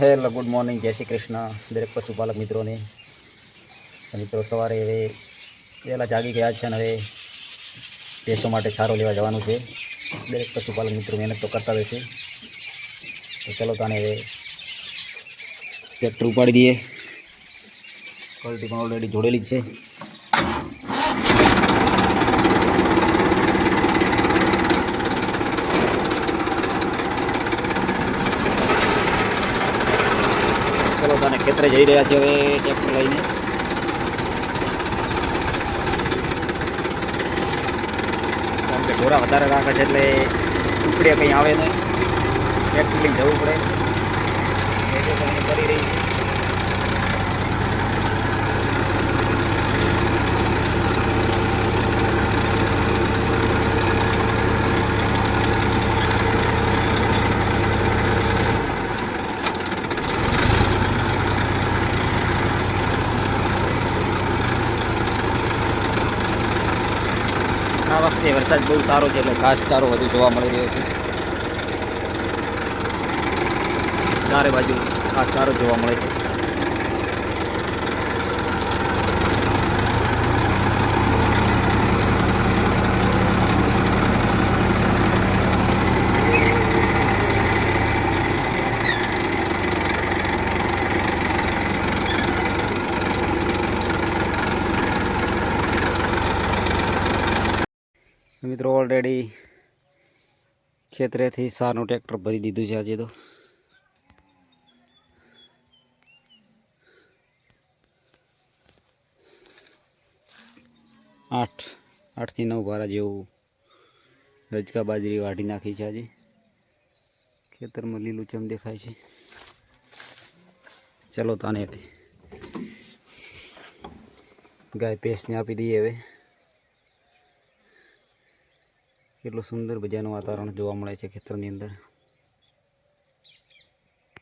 Hello, good morning, જય શ્રી કૃષ્ણ. દરેક પશુપાલક મિત્રોને મિત્રો સવારે હવે પહેલાં જાગી ગયા છે અને હવે ભેંસો માટે સારો લેવા જવાનું છે. દરેક પશુપાલક મિત્રો મહેનત તો કરતા રહેશે તો ચલો તાને હવે ટ્રેક્ટર ઉપાડી દઈએ. ક્વોલિટી પણ ઓલરેડી જોડેલી જ છે. તાને ખેતરે જઈ રહ્યા છે હવે ટ્રેક્ટર લઈને. કારણ કે ઢોરા વધારે રાખે છે એટલે ઉપડે કંઈ આવે નહીં. ટ્રેક્ટર લઈને જવું પડે. આ વખતે વરસાદ બહુ સારો છે એટલે ઘાસચારો વધુ જોવા મળી રહ્યો છે. ચારે બાજુ ઘાસચારો જોવા મળે છે. મિત્રો ઓલરેડી ખેતરેથી સારનું ટ્રેક્ટર ભરી દીધું છે આજે તો. આઠ, આઠથી નવ ભારા જેવું રજકા બાજરી વાઢી નાખી છે આજે. ખેતરમાં લીલુંચમ દેખાય છે. ચલો તાને ગાય ભેંસને આપી દઈએ હવે. કેટલું સુંદર મજાનું વાતાવરણ જોવા મળે છે ખેતરની અંદર.